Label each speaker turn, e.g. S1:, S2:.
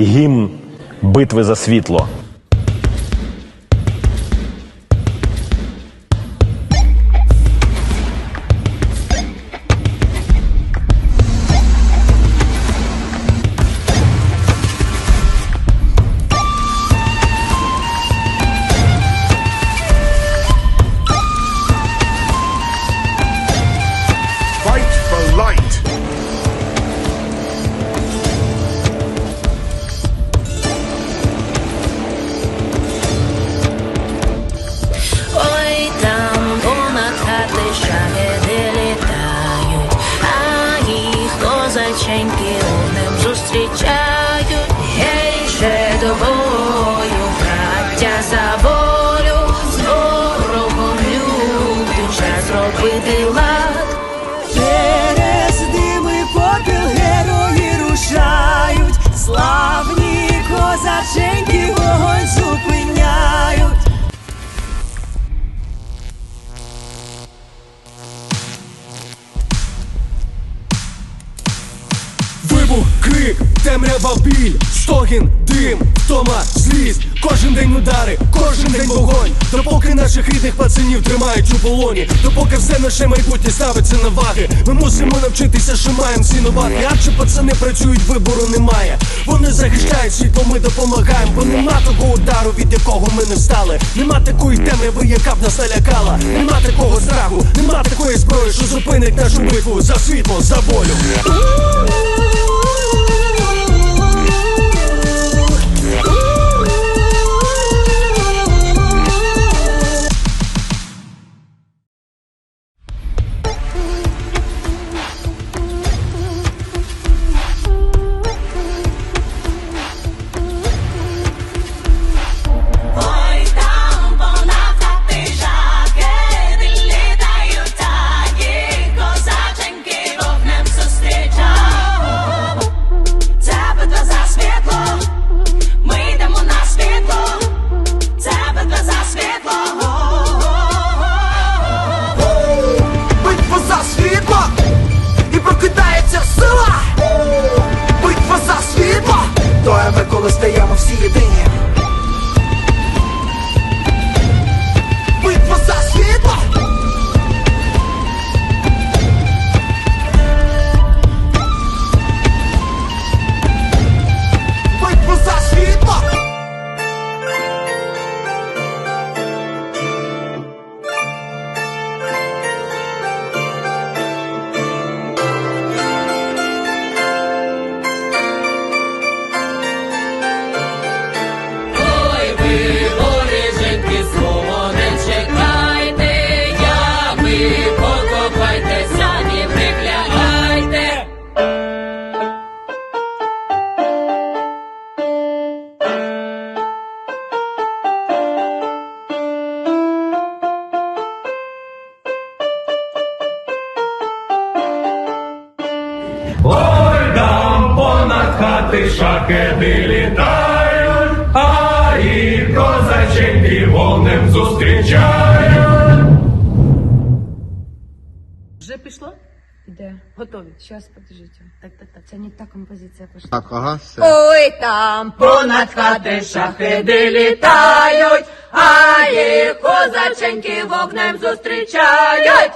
S1: гімн битви за світло.
S2: world will be
S3: love. Крик, темрява біль, стогін, дим, втома, злість. Кожен день удари, кожен день вогонь. Допоки наших рідних пацанів тримають у полоні. Допоки все наше майбутнє ставиться на ваги. Ми мусимо навчитися, що маємо цінувати. Адже пацани працюють, вибору немає. Вони захищають світло, ми допомагаємо. Бо нема того удару, від якого ми не встали. Нема такої темряви, яка б нас налякала. Нема такого страху, нема такої зброї, що зупинить нашу битву за світло, за волю
S4: Ой, там понад хати шахеди літають, а і козаченьки вогнем зустрічають.
S5: Вже пішло?
S6: Іде.
S5: Готові.
S6: Щас, подождите.
S5: Так, так, так.
S6: Це не та композиція пішла.
S7: Так, ага, все.
S2: Ой, там понад хати шахеди літають, а їх козаченьки вогнем зустрічають.